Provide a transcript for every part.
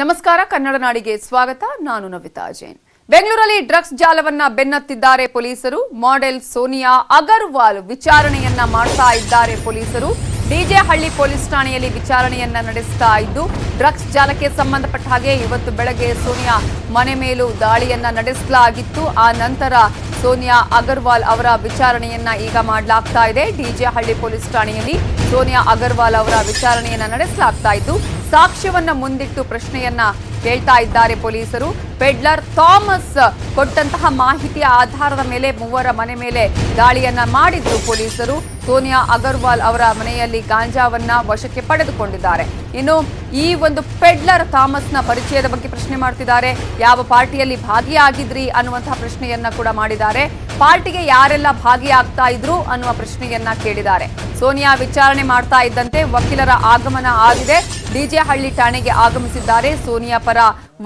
ನಮಸ್ಕಾರ, ಕನ್ನಡ ನಾಡಿಗೆ ಸ್ವಾಗತ. ನಾನು ನವಿತಾ ಜೈನ್. ಬೆಂಗಳೂರಲ್ಲಿ ಡ್ರಗ್ಸ್ ಜಾಲವನ್ನ ಬೆನ್ನತ್ತಿದ್ದಾರೆ ಪೊಲೀಸರು. ಮಾಡೆಲ್ ಸೋನಿಯಾ ಅಗರ್ವಾಲ್ ವಿಚಾರಣೆಯನ್ನ ಮಾಡ್ತಾ ಇದ್ದಾರೆ ಪೊಲೀಸರು. ಡಿಜೆ ಹಳ್ಳಿ ಪೊಲೀಸ್ ಠಾಣೆಯಲ್ಲಿ ವಿಚಾರಣೆಯನ್ನ ನಡೆಸ್ತಾ ಇದ್ದು, ಡ್ರಗ್ಸ್ ಜಾಲಕ್ಕೆ ಸಂಬಂಧಪಟ್ಟ ಹಾಗೆ ಇವತ್ತು ಬೆಳಗ್ಗೆ ಸೋನಿಯಾ ಮನೆ ಮೇಲೂ ದಾಳಿಯನ್ನ ನಡೆಸಲಾಗಿತ್ತು. ಆ ನಂತರ ಸೋನಿಯಾ ಅಗರ್ವಾಲ್ ಅವರ ವಿಚಾರಣೆಯನ್ನ ಈಗ ಮಾಡಲಾಗ್ತಾ ಇದೆ. ಡಿಜೆ ಹಳ್ಳಿ ಪೊಲೀಸ್ ಠಾಣೆಯಲ್ಲಿ ಸೋನಿಯಾ ಅಗರ್ವಾಲ್ ಅವರ ವಿಚಾರಣೆಯನ್ನ ನಡೆಸಲಾಗ್ತಾ ಇದ್ದು ಸಾಕ್ಷ್ಯವನ್ನ ಮುಂದಿಟ್ಟು ಪ್ರಶ್ನೆಯನ್ನ ಕೇಳ್ತಾ ಇದ್ದಾರೆ ಪೊಲೀಸರು. ಪೆಡ್ಲರ್ ಥಾಮಸ್ ಕೊಟ್ಟಂತಹ ಮಾಹಿತಿಯ ಆಧಾರದ ಮೇಲೆ ಮೂವರ ಮನೆ ಮೇಲೆ ದಾಳಿಯನ್ನ ಮಾಡಿದ್ರು ಪೊಲೀಸರು. ಸೋನಿಯಾ ಅಗರ್ವಾಲ್ ಅವರ ಮನೆಯಲ್ಲಿ ಗಾಂಜಾವನ್ನ ವಶಕ್ಕೆ ಪಡೆದುಕೊಂಡಿದ್ದಾರೆ. ಇನ್ನು ಈ ಒಂದು ಪೆಡ್ಲರ್ ಥಾಮಸ್ನ ಪರಿಚಯದ ಬಗ್ಗೆ ಪ್ರಶ್ನೆ ಮಾಡ್ತಿದ್ದಾರೆ. ಯಾವ ಪಾರ್ಟಿಯಲ್ಲಿ ಭಾಗಿಯಾಗಿದ್ರಿ ಅನ್ನುವಂತಹ ಪ್ರಶ್ನೆಯನ್ನ ಕೂಡ ಮಾಡಿದ್ದಾರೆ. ಪಾರ್ಟಿಗೆ ಯಾರೆಲ್ಲ ಭಾಗಿಯಾಗ್ತಾ ಇದ್ರು ಅನ್ನುವ ಪ್ರಶ್ನೆಯನ್ನ ಕೇಳಿದ್ದಾರೆ. ಸೋನಿಯಾ ವಿಚಾರಣೆ ಮಾಡ್ತಾ ಇದ್ದಂತೆ ವಕೀಲರ ಆಗಮನ ಆಗಿದೆ. ಡಿಜೆ ಹಳ್ಳಿ ಠಾಣೆಗೆ ಆಗಮಿಸಿದ್ದಾರೆ. ಸೋನಿಯಾ ಪರ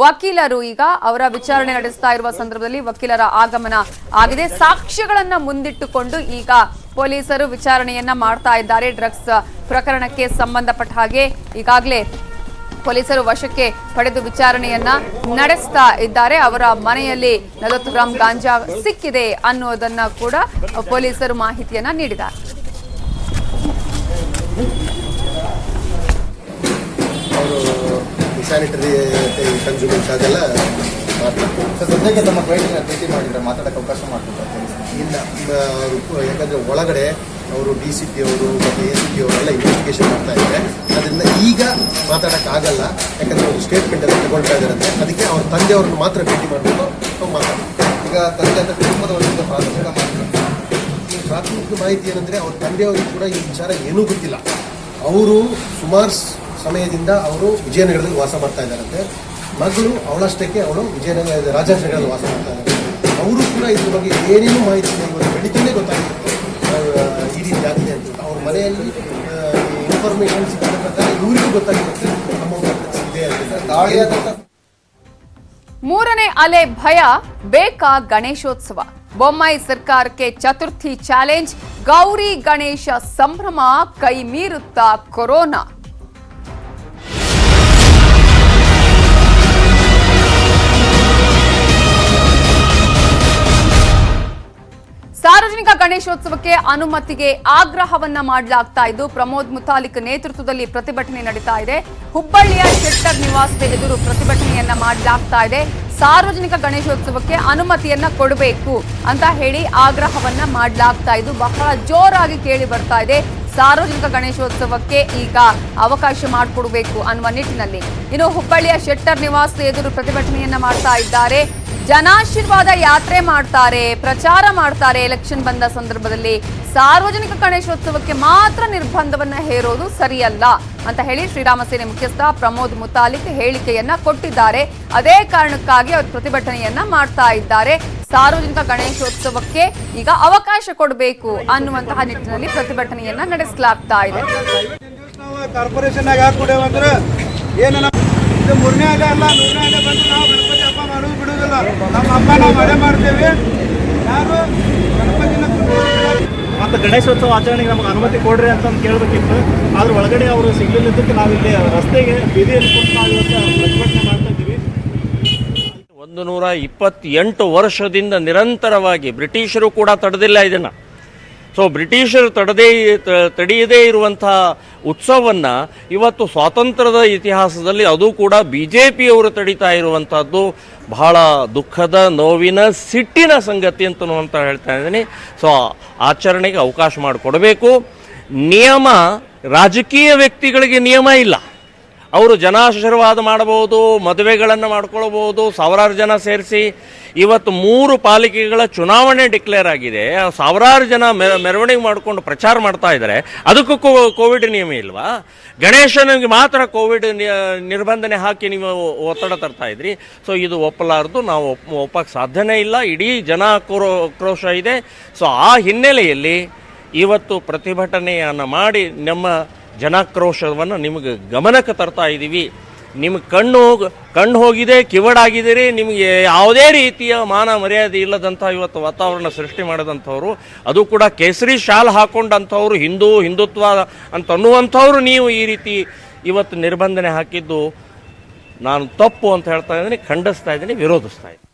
ವಕೀಲರು ಈಗ ಅವರ ವಿಚಾರಣೆ ನಡೆಸ್ತಾ ಇರುವ ಸಂದರ್ಭದಲ್ಲಿ ವಕೀಲರ ಆಗಮನ ಆಗಿದೆ. ಸಾಕ್ಷ್ಯಗಳನ್ನ ಮುಂದಿಟ್ಟುಕೊಂಡು ಈಗ ಪೊಲೀಸರು ವಿಚಾರಣೆಯನ್ನ ಮಾಡ್ತಾ ಇದ್ದಾರೆ. ಡ್ರಗ್ಸ್ ಪ್ರಕರಣಕ್ಕೆ ಸಂಬಂಧಪಟ್ಟ ಹಾಗೆ ಈಗಾಗಲೇ ಪೊಲೀಸರು ವಶಕ್ಕೆ ಪಡೆದು ವಿಚಾರಣೆಯನ್ನ ನಡೆಸ್ತಾ ಇದ್ದಾರೆ. ಅವರ ಮನೆಯಲ್ಲಿ ನಲವತ್ತು ಗ್ರಾಂ ಗಾಂಜಾ ಸಿಕ್ಕಿದೆ ಅನ್ನೋದನ್ನ ಕೂಡ ಪೊಲೀಸರು ಮಾಹಿತಿಯನ್ನ ನೀಡಿದ್ದಾರೆ. ಅವರು ಸ್ಯಾನಿಟರಿ ಕನ್ಸ್ಯೂಮೆಂಟ್ಸ್ ಅದೆಲ್ಲ ಮಾಡ್ತಾರೆ. ಸರ್ ಸದ್ಯಕ್ಕೆ ತಮ್ಮ ಕ್ಲೈಂಟ್ನ ಭೇಟಿ ಮಾಡಿದ್ರೆ ಮಾತಾಡಕ್ಕೆ ಅವಕಾಶ ಮಾಡ್ಕೊಡ್ತಾರೆ ಇಲ್ಲ ಅವರು ಯಾಕಂದ್ರೆ ಒಳಗಡೆ ಅವರು ಡಿ ಸಿ ಪಿ ಅವರು ಮತ್ತು ಎ ಸಿ ಪಿ ಅವರೆಲ್ಲ ಇನ್ವೆಸ್ಟಿಗೇಷನ್ ಮಾಡ್ತಾ ಇದ್ದಾರೆ. ಅದರಿಂದ ಈಗ ಮಾತಾಡೋಕ್ಕಾಗಲ್ಲ ಯಾಕಂದ್ರೆ ಅವರು ಎಲ್ಲ ತಗೊಳ್ತಾ ಇದ್ದಾರೆ ಅದಕ್ಕೆ ಅವ್ರ ತಂದೆಯವ್ರನ್ನ ಮಾತ್ರ ಭೇಟಿ ಮಾಡಿಬಿಟ್ಟು ನಾವು ಮಾತಾಡ್ತೀವಿ ಈಗ ತಂದೆ ಅಂತ ಕುಟುಂಬದವರಿಂದ ಪ್ರಾಥಮಿಕ ಮಾಹಿತಿ. ಈ ಪ್ರಾಥಮಿಕ ಮಾಹಿತಿ ಏನಂದ್ರೆ ಅವ್ರ ತಂದೆಯವ್ರಿಗೆ ಕೂಡ ಈ ವಿಚಾರ ಏನೂ ಗೊತ್ತಿಲ್ಲ. ಅವರು ಸುಮಾರು ಸಮಯದಿಂದ ಅವರು ವಿಜಯನಗರದಲ್ಲಿ ವಾಸ ಮಾಡ್ತಾ ಇದ್ದಾರಂತೆ. ಮಗಳು ಅವಳಷ್ಟಕ್ಕೆ ಅವಳು ವಿಜಯನಗರ ರಾಜಾಜನಗರದಲ್ಲಿ ವಾಸ ಮಾಡ್ತಾ ಇದ್ದಾರೆ ಅವರು ಕೂಡ ಇದ್ರ ಬಗ್ಗೆ ಏನೇನು ಮಾಹಿತಿ ಇವತ್ತು ಬೆಳಿತಾನೆ ಗೊತ್ತಾಗಿರುತ್ತೆ ಇನ್ಫಾರ್ಮೇಶನ್ ಸಿಕ್ಕಿದ ಪ್ರಕಾರ ಇವರಿಗೂ ಗೊತ್ತಾಗಿರುತ್ತೆ ನಮ್ಮ ಒಂದು ಇದೆ ಅಂತ ದಾಳಿಯಾದಂಥ ಮೂರನೇ ಅಲೆ ಭಯ, ಬೇಕಾ ಗಣೇಶೋತ್ಸವ. ಬೊಮ್ಮಾಯಿ ಸರ್ಕಾರಕ್ಕೆ ಚತುರ್ಥಿ ಚಾಲೆಂಜ್ ಗೌರಿ ಗಣೇಶ ಸಂಭ್ರಮ, ಕೈ ಮೀರುತ್ತಾ ಕೊರೋನಾ. ಸಾರ್ವಜನಿಕ ಗಣೇಶೋತ್ಸವಕ್ಕೆ ಅನುಮತಿಗೆ ಆಗ್ರಹವನ್ನ ಮಾಡಲಾಗ್ತಾ ಇದ್ದು, ಪ್ರಮೋದ್ ಮುತಾಲಿಕ್ ನೇತೃತ್ವದಲ್ಲಿ ಪ್ರತಿಭಟನೆ ನಡೀತಾ ಇದೆ. ಹುಬ್ಬಳ್ಳಿಯ ಶೆಟ್ಟರ್ ನಿವಾಸದ ಎದುರು ಪ್ರತಿಭಟನೆಯನ್ನ ಮಾಡಲಾಗ್ತಾ ಇದೆ. ಸಾರ್ವಜನಿಕ ಗಣೇಶೋತ್ಸವಕ್ಕೆ ಅನುಮತಿಯನ್ನ ಕೊಡಬೇಕು ಅಂತ ಹೇಳಿ ಆಗ್ರಹವನ್ನ ಮಾಡಲಾಗ್ತಾ ಇದ್ದು, ಬಹಳ ಜೋರಾಗಿ ಕೇಳಿ ಬರ್ತಾ ಇದೆ. ಸಾರ್ವಜನಿಕ ಗಣೇಶೋತ್ಸವಕ್ಕೆ ಈಗ ಅವಕಾಶ ಮಾಡಿಕೊಡಬೇಕು ಅನ್ನುವ ನಿಟ್ಟಿನಲ್ಲಿ ಇನ್ನು ಹುಬ್ಬಳ್ಳಿಯ ಶೆಟ್ಟರ್ ನಿವಾಸದ ಎದುರು ಪ್ರತಿಭಟನೆಯನ್ನ ಮಾಡ್ತಾ ಇದ್ದಾರೆ. ಜನಾಶೀರ್ವಾದ ಯಾತ್ರೆ ಮಾಡ್ತಾರೆ, ಪ್ರಚಾರ ಮಾಡ್ತಾರೆ ಎಲೆಕ್ಷನ್ ಬಂದ ಸಂದರ್ಭದಲ್ಲಿ ಸಾರ್ವಜನಿಕ ಗಣೇಶೋತ್ಸವಕ್ಕೆ ಮಾತ್ರ ನಿರ್ಬಂಧವನ್ನ ಹೇರೋದು ಸರಿಯಲ್ಲ ಅಂತ ಹೇಳಿ ಶ್ರೀರಾಮ ಸೇನೆ ಮುಖ್ಯಸ್ಥ ಪ್ರಮೋದ್ ಮುತಾಲಿಕ್ ಹೇಳಿಕೆಯನ್ನ ಕೊಟ್ಟಿದ್ದಾರೆ. ಅದೇ ಕಾರಣಕ್ಕಾಗಿ ಅವರು ಪ್ರತಿಭಟನೆಯನ್ನ ಮಾಡ್ತಾ ಇದ್ದಾರೆ. ಸಾರ್ವಜನಿಕ ಗಣೇಶೋತ್ಸವಕ್ಕೆ ಈಗ ಅವಕಾಶ ಕೊಡಬೇಕು ಅನ್ನುವಂತಹ ನಿಟ್ಟಿನಲ್ಲಿ ಪ್ರತಿಭಟನೆಯನ್ನ ನಡೆಸಲಾಗ್ತಾ ಇದೆ. ಕಾರ್ಪೊರೇಷನ್ ಮೂರನೇ ಅಲೆ ಅಲ್ಲ ಬಿಡುವುದಿಲ್ಲ. ನಮ್ಮ ಹಬ್ಬ ನಾವು ಮಳೆ ಮಾಡ್ತೇವೆ. ಯಾರು ಗಣಪತಿನ ಮತ್ತು ಗಣೇಶೋತ್ಸವ ಆಚರಣೆಗೆ ನಮಗೆ ಅನುಮತಿ ಕೊಡ್ರಿ ಅಂತ ಕೇಳಬೇಕಿತ್ತು. ಆದ್ರೆ ಒಳಗಡೆ ಅವರು ಸಿಗಲಿಲ್ಲದಕ್ಕೆ ನಾವು ಇಲ್ಲಿ ರಸ್ತೆಗೆ ಬೀದಿಯಲ್ಲಿ ಪ್ರತಿಭಟನೆ ಮಾಡ್ತಾ ಇದ್ದೀವಿ. ಒಂದು ನೂರ ಇಪ್ಪತ್ತೆಂಟು ವರ್ಷದಿಂದ ನಿರಂತರವಾಗಿ ಬ್ರಿಟಿಷರು ಕೂಡ ತಡೆದಿಲ್ಲ ಇದನ್ನು. ಸೊ ಬ್ರಿಟಿಷರು ತಡದೇ ತಡೆಯದೇ ಇರುವಂತಹ ಉತ್ಸವವನ್ನು ಇವತ್ತು ಸ್ವಾತಂತ್ರ್ಯದ ಇತಿಹಾಸದಲ್ಲಿ ಅದು ಕೂಡ ಬಿ ಜೆ ಪಿಯವರು ತಡೀತಾ ಇರುವಂಥದ್ದು ಬಹಳ ದುಃಖದ ನೋವಿನ ಸಿಟ್ಟಿನ ಸಂಗತಿ ಅಂತ ಅಂತ ಹೇಳ್ತಾ ಇದ್ದೀನಿ. ಸೊ ಆಚರಣೆಗೆ ಅವಕಾಶ ಮಾಡಿಕೊಡಬೇಕು. ನಿಯಮ, ರಾಜಕೀಯ ವ್ಯಕ್ತಿಗಳಿಗೆ ನಿಯಮ ಇಲ್ಲ. ಅವರು ಜನಾಶೀರ್ವಾದ ಮಾಡಬಹುದು, ಮದುವೆಗಳನ್ನು ಮಾಡ್ಕೊಳ್ಬಹುದು, ಸಾವಿರಾರು ಜನ ಸೇರಿಸಿ ಇವತ್ತು ಮೂರು ಪಾಲಿಕೆಗಳ ಚುನಾವಣೆ ಡಿಕ್ಲೇರ್ ಆಗಿದೆ. ಸಾವಿರಾರು ಜನ ಮೆರ, ಮೆರವಣಿಗೆ ಮಾಡಿಕೊಂಡು ಪ್ರಚಾರ ಮಾಡ್ತಾ ಇದ್ದಾರೆ. ಅದಕ್ಕೂ ಕೋವಿಡ್ ನಿಯಮ ಇಲ್ವಾ? ಗಣೇಶನಿಗೆ ಮಾತ್ರ ಕೋವಿಡ್ ನಿರ್ಬಂಧನೆ ಹಾಕಿ ನೀವು ಒತ್ತಡ ತರ್ತಾ ಇದ್ರಿ. ಸೊ, ಇದು ಒಪ್ಪಲಾರದು, ನಾವು ಒಪ್ ಒಪ್ಪಕ್ಕೆ ಸಾಧ್ಯನೇ ಇಲ್ಲ. ಇಡೀ ಜನ ಆಕ್ರೋಶ ಇದೆ. ಸೊ, ಆ ಹಿನ್ನೆಲೆಯಲ್ಲಿ ಇವತ್ತು ಪ್ರತಿಭಟನೆಯನ್ನು ಮಾಡಿ ನಮ್ಮ ಜನಾಕ್ರೋಶವನ್ನು ನಿಮಗೆ ಗಮನಕ್ಕೆ ತರ್ತಾ ಇದ್ದೀವಿ ನಿಮ್ಗೆ ಕಣ್ಣು ಕಣ್ಣು ಹೋಗಿದೆ, ಕಿವಡಾಗಿದ್ದೀರಿ, ನಿಮಗೆ ಯಾವುದೇ ರೀತಿಯ ಮಾನ ಮರ್ಯಾದೆ ಇಲ್ಲದಂಥ ಇವತ್ತು ವಾತಾವರಣ ಸೃಷ್ಟಿ ಮಾಡಿದಂಥವ್ರು, ಅದು ಕೂಡ ಕೇಸರಿ ಶಾಲ್ ಹಾಕೊಂಡಂಥವ್ರು, ಹಿಂದೂ ಹಿಂದುತ್ವ ಅಂತ ಅನ್ನುವಂಥವ್ರು ನೀವು ಈ ರೀತಿ ಇವತ್ತು ನಿರ್ಬಂಧನೆ ಹಾಕಿದ್ದು. ನಾನು ತಪ್ಪು ಅಂತ ಹೇಳ್ತಾ ಇದ್ದೀನಿ, ಖಂಡಿಸ್ತಾ ಇದ್ದೀನಿ, ವಿರೋಧಿಸ್ತಾ ಇದ್ದೀನಿ.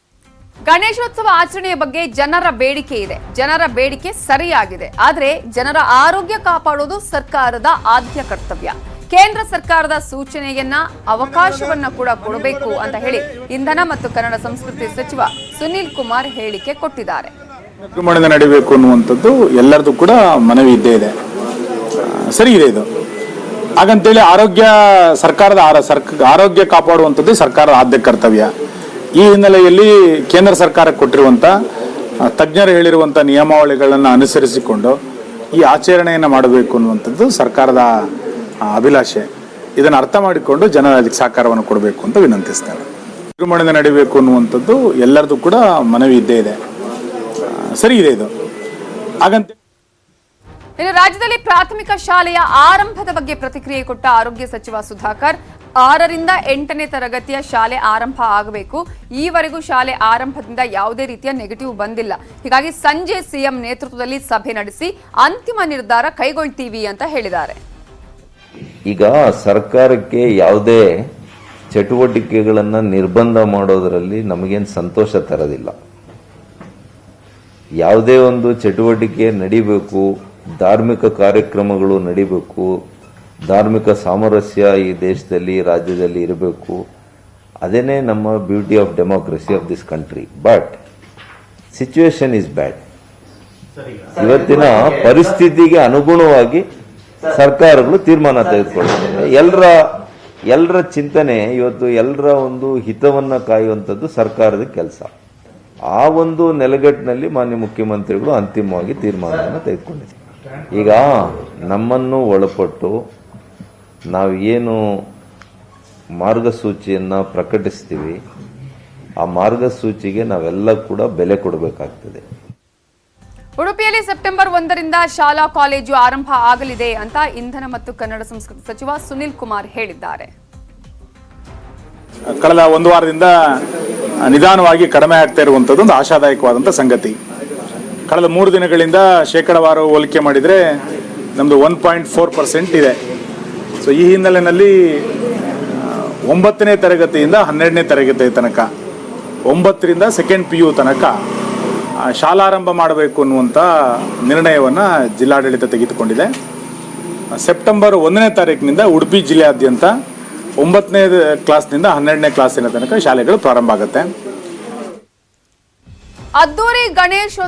ಗಣೇಶೋತ್ಸವ ಆಚರಣೆಯ ಬಗ್ಗೆ ಜನರ ಬೇಡಿಕೆ ಇದೆ. ಜನರ ಬೇಡಿಕೆ ಸರಿಯಾಗಿದೆ. ಆದರೆ ಜನರ ಆರೋಗ್ಯ ಕಾಪಾಡೋದು ಸರ್ಕಾರದ ಆದ್ಯ ಕರ್ತವ್ಯ. ಕೇಂದ್ರ ಸರ್ಕಾರದ ಸೂಚನೆಯನ್ನ, ಅವಕಾಶವನ್ನ ಕೂಡ ಕೊಡಬೇಕು ಅಂತ ಹೇಳಿ ಇಂಧನ ಮತ್ತು ಕನ್ನಡ ಸಂಸ್ಕೃತಿ ಸಚಿವ ಸುನೀಲ್ ಕುಮಾರ್ ಹೇಳಿಕೆ ಕೊಟ್ಟಿದ್ದಾರೆ. ನಡಿಬೇಕು ಅನ್ನುವಂಥದ್ದು ಎಲ್ಲರದು ಕೂಡ ಮನವಿ ಇದ್ದೇ ಇದೆ. ಸರಿ ಇದೆ ಇದು. ಹಾಗಂತೇಳಿ ಆರೋಗ್ಯ ಸರ್ಕಾರದ ಆರ- ಸರ್ಕ ಆರೋಗ್ಯ ಕಾಪಾಡುವಂಥದ್ದು ಸರ್ಕಾರದ ಆದ್ಯ ಕರ್ತವ್ಯ. ಈ ಹಿನ್ನೆಲೆಯಲ್ಲಿ ಕೇಂದ್ರ ಸರ್ಕಾರ ಕೊಟ್ಟಿರುವಂಥ ತಜ್ಞರು ಹೇಳಿರುವಂಥ ನಿಯಮಾವಳಿಗಳನ್ನು ಅನುಸರಿಸಿಕೊಂಡು ಈ ಆಚರಣೆಯನ್ನು ಮಾಡಬೇಕು ಅನ್ನುವಂಥದ್ದು ಸರ್ಕಾರದ ಅಭಿಲಾಷೆ. ಇದನ್ನು ಅರ್ಥ ಮಾಡಿಕೊಂಡು ಜನ ಅದಕ್ಕೆ ಸಹಕಾರವನ್ನು ಕೊಡಬೇಕು ಅಂತ ವಿನಂತಿಸ್ತೇನೆ. ವಿಜೃಂಭಣೆಯಿಂದ ನಡಿಬೇಕು ಅನ್ನುವಂಥದ್ದು ಎಲ್ಲರದು ಕೂಡ ಮನವಿ ಇದ್ದೇ ಇದೆ. ಸರಿ ಇದೆ ಇದು. ಹಾಗಂತ ಇನ್ನು ರಾಜ್ಯದಲ್ಲಿ ಪ್ರಾಥಮಿಕ ಶಾಲೆಯ ಆರಂಭದ ಬಗ್ಗೆ ಪ್ರತಿಕ್ರಿಯೆ ಕೊಟ್ಟ ಆರೋಗ್ಯ ಸಚಿವ ಸುಧಾಕರ್ ಆರರಿಂದ ಎಂಟನೇ ತರಗತಿಯ ಶಾಲೆ ಆರಂಭ ಆಗಬೇಕು. ಈವರೆಗೂ ಶಾಲೆ ಆರಂಭದಿಂದ ಯಾವುದೇ ರೀತಿಯ ನೆಗೆಟಿವ್ ಬಂದಿಲ್ಲ. ಹೀಗಾಗಿ ಸಂಜೆ ಸಿಎಂ ನೇತೃತ್ವದಲ್ಲಿ ಸಭೆ ನಡೆಸಿ ಅಂತಿಮ ನಿರ್ಧಾರ ಕೈಗೊಳ್ತೀವಿ ಅಂತ ಹೇಳಿದ್ದಾರೆ. ಈಗ ಸರ್ಕಾರಕ್ಕೆ ಯಾವುದೇ ಚಟುವಟಿಕೆಗಳನ್ನು ನಿರ್ಬಂಧ ಮಾಡೋದರಲ್ಲಿ ನಮಗೇನು ಸಂತೋಷ ತರೋದಿಲ್ಲ. ಯಾವುದೇ ಒಂದು ಚಟುವಟಿಕೆ ನಡಿಬೇಕು, ಧಾರ್ಮಿಕ ಕಾರ್ಯಕ್ರಮಗಳು ನಡಿಬೇಕು ಧಾರ್ಮಿಕ ಸಾಮರಸ್ಯ ಈ ದೇಶದಲ್ಲಿ ರಾಜ್ಯದಲ್ಲಿ ಇರಬೇಕು. ಅದೇನೇ ನಮ್ಮ beauty of democracy of this country. But situation is bad ಇವತ್ತಿನ ಪರಿಸ್ಥಿತಿಗೆ ಅನುಗುಣವಾಗಿ ಸರ್ಕಾರಗಳು ತೀರ್ಮಾನ ತೆಗೆದುಕೊಳ್ತವೆ ಎಲ್ಲರ ಎಲ್ಲರ ಚಿಂತನೆ ಇವತ್ತು ಎಲ್ಲರ ಒಂದು ಹಿತವನ್ನು ಕಾಯುವಂಥದ್ದು ಸರ್ಕಾರದ ಕೆಲಸ. ಆ ಒಂದು ನೆಲೆಗಟ್ಟಿನಲ್ಲಿ ಮಾನ್ಯ ಮುಖ್ಯಮಂತ್ರಿಗಳು ಅಂತಿಮವಾಗಿ ತೀರ್ಮಾನವನ್ನು ತೆಗೆದುಕೊಂಡಿದ್ದಾರೆ. ಈಗ ನಮ್ಮನ್ನು ಒಳಪಟ್ಟು ನಾವು ಏನು ಮಾರ್ಗಸೂಚಿಯನ್ನು ಪ್ರಕಟಿಸ್ತೀವಿ ಆ ಮಾರ್ಗಸೂಚಿಗೆ ನಾವೆಲ್ಲ ಕೂಡ ಬೆಲೆ ಕೊಡಬೇಕಾಗ್ತದೆ. ಉಡುಪಿಯಲ್ಲಿ ಸೆಪ್ಟೆಂಬರ್ ಒಂದರಿಂದ ಶಾಲಾ ಕಾಲೇಜು ಆರಂಭ ಆಗಲಿದೆ ಅಂತ ಇಂಧನ ಮತ್ತು ಕನ್ನಡ ಸಂಸ್ಕೃತಿ ಸಚಿವ ಸುನಿಲ್ ಕುಮಾರ್ ಹೇಳಿದ್ದಾರೆ. ಕಳೆದ ಒಂದು ವಾರದಿಂದ ನಿಧಾನವಾಗಿ ಕಡಿಮೆ ಆಗ್ತಾ ಇರುವಂಥದ್ದು ಒಂದು ಆಶಾದಾಯಕವಾದಂಥ ಸಂಗತಿ. ಕಳೆದ ಮೂರು ದಿನಗಳಿಂದ ಶೇಕಡವಾರು ಹೋಲಿಕೆ ಮಾಡಿದರೆ ನಮ್ಮದು ಒನ್ ಪಾಯಿಂಟ್ ಫೋರ್ ಪರ್ಸೆಂಟ್ ಇದೆ. ಸೊ ಈ ಹಿನ್ನೆಲೆಯಲ್ಲಿ ಒಂಬತ್ತನೇ ತರಗತಿಯಿಂದ ಹನ್ನೆರಡನೇ ತರಗತಿ ತನಕ, ಒಂಬತ್ತರಿಂದ ಸೆಕೆಂಡ್ ಪಿ ಯು ತನಕ ಶಾಲಾರಂಭ ಮಾಡಬೇಕು ಅನ್ನುವಂಥ ನಿರ್ಣಯವನ್ನು ಜಿಲ್ಲಾಡಳಿತ ತೆಗೆದುಕೊಂಡಿದೆ. ಸೆಪ್ಟೆಂಬರ್ ಒಂದನೇ ತಾರೀಕಿನಿಂದ ಉಡುಪಿ ಜಿಲ್ಲೆಯಾದ್ಯಂತ ಒಂಬತ್ತನೇ ಕ್ಲಾಸ್ನಿಂದ ಹನ್ನೆರಡನೇ ಕ್ಲಾಸಿನ ತನಕ ಶಾಲೆಗಳು ಪ್ರಾರಂಭ ಆಗುತ್ತೆ. ಅದ್ದೂರಿ ಗಣೇಶೋತ್ಸವ